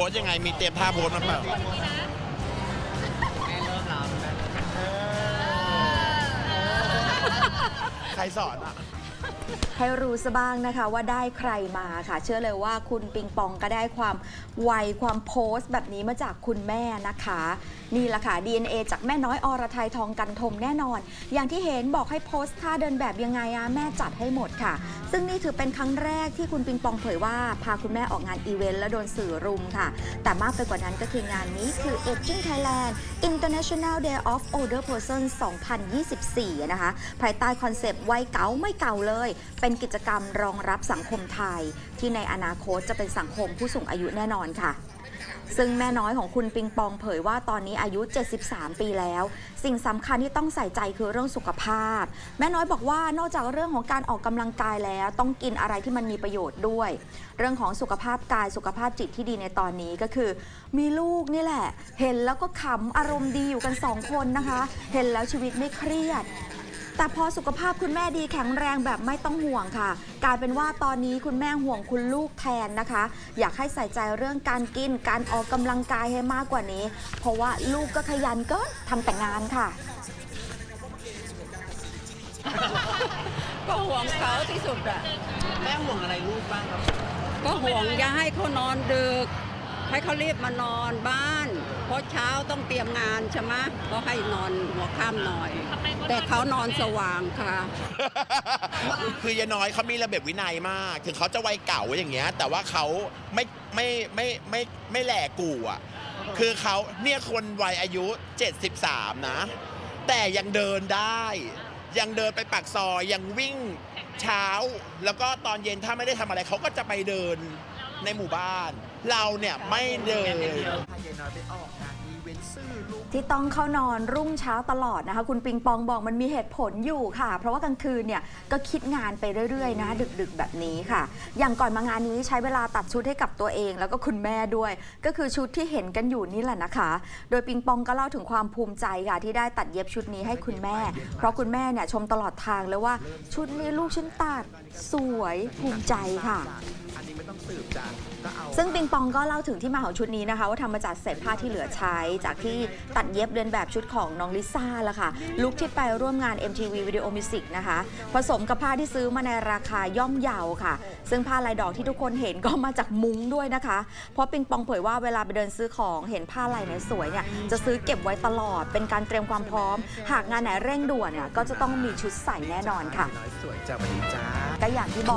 พสต์ยังไง มีเตรียมท่าโพสต์มาเปล่าใครสอนอะ ให้รู้ซะบ้างนะคะว่าได้ใครมาค่ะ เชื่อเลยว่าคุณปิงปองก็ได้ความไวความโพสต์ แบบนี้มาจากคุณแม่นะคะ นี่แหละค่ะ DNA จากแม่น้อยอรไทยทองกันทมแน่นอน อย่างที่เห็นบอกให้โพสต์ท่าเดินแบบยังไงอะแม่จัดให้หมดค่ะ ซึ่งนี่ถือเป็นครั้งแรกที่คุณปิงปองเผยว่าพาคุณแม่ออกงานอีเวนต์และโดนสื่อรุมค่ะ แต่มากไปกว่านั้นก็คืองานนี้คือ Aging Thailand International Day of Older Person 2024 นะคะ ภายใต้คอนเซปต์วัยเก๋าไม่เก่าเลยเป็นกิจกรรมรองรับสังคมไทย ที่ในอนาคตจะเป็นสังคมผู้สูงอายุแน่นอนค่ะ ซึ่งแม่น้อยของคุณปิงปองเผยว่าตอนนี้อายุ 73 ปีแล้ว สิ่งสำคัญที่ต้องใส่ใจคือเรื่องสุขภาพ แม่น้อยบอกว่านอกจากเรื่องของการออกกำลังกายแล้ว ต้องกินอะไรที่มันมีประโยชน์ด้วย เรื่องของสุขภาพกายสุขภาพจิตที่ดีในตอนนี้ก็คือ มีลูกนี่แหละ เห็นแล้วก็ขำอารมณ์ดีอยู่กันสองคนนะคะ เห็นแล้วชีวิตไม่เครียด แต่พอสุขภาพคุณแม่ดีแข็งแรงแบบไม่ต้องห่วงค่ะ กลายเป็นว่าตอนนี้คุณแม่ห่วงคุณลูกแทนนะคะ อยากให้ใส่ใจเรื่องการกินการออกกำลังกายให้มากกว่านี้ เพราะว่าลูกก็ขยันเก็ทำแต่งานค่ะ ก็ห่วงเขาที่สุดอะแม่ห่วงอะไรลูกบ้างครับ ก็ห่วงอย่าให้เขานอนดึก ให้เขารีบมานอนบ้าน เพราะเช้าต้องเตรียมงานใช่ไหมก็ให้นอนหัวค่ำหน่อย แต่เขานอนสว่างค่ะ คือยายน้อยเขามีระเบียบวินัยมาก ถึงเขาจะวัยเก่าอย่างเงี้ย แต่ว่าเขาไม่ไม่ไม่ไม่ไม่แหลกกูอะ คือเขาเนี่ยคนวัยอายุ 73 นะ แต่ยังเดินได้ ยังเดินไปปากซอยยังวิ่งเช้า แล้วก็ตอนเย็นถ้าไม่ได้ทำอะไรเขาก็จะไปเดิน ในหมู่บ้าน เราเนี่ยไม่เดินที่ต้องเข้านอนรุ่งเช้าตลอดนะคะ คุณปิงปองบอกมันมีเหตุผลอยู่ค่ะ เพราะว่ากลางคืนเนี่ยก็คิดงานไปเรื่อยๆ นะ ดึกๆ แบบนี้ค่ะ อย่างก่อนมางานนี้ใช้เวลาตัดชุดให้กับตัวเอง แล้วก็คุณแม่ด้วย ก็คือชุดที่เห็นกันอยู่นี่แหละนะคะ โดยปิงปองก็เล่าถึงความภูมิใจค่ะที่ได้ตัดเย็บชุดนี้ให้คุณแม่ เพราะคุณแม่เนี่ยชมตลอดทางเลยว่าชุดนี้ลูกฉันตัดสวยภูมิใจค่ะ ซึ่งปิงปองก็เล่าถึงที่มาของชุดนี้นะคะ ว่าทำมาจากเศษผ้าที่เหลือใช้ จากที่ตัดเย็บเรียนแบบชุดของน้องลิซ่าละค่ะ ลุคที่ไปร่วมงาน MTV Video Music นะคะ ผสมกับผ้าที่ซื้อมาในราคาย่อมเยาค่ะ ซึ่งผ้าลายดอกที่ทุกคนเห็นก็มาจากมุ้งด้วยนะคะ เพราะปิงปองเผยว่าเวลาไปเดินซื้อของเห็นผ้าลายไหนสวยเนี่ยจะซื้อเก็บไว้ตลอด เป็นการเตรียมความพร้อม หากงานไหนเร่งด่วนเนี่ยก็จะต้องมีชุดใส่แน่นอนค่ะน้อยสวยจ้าวันนี้จ้าก็อย่างที่บอก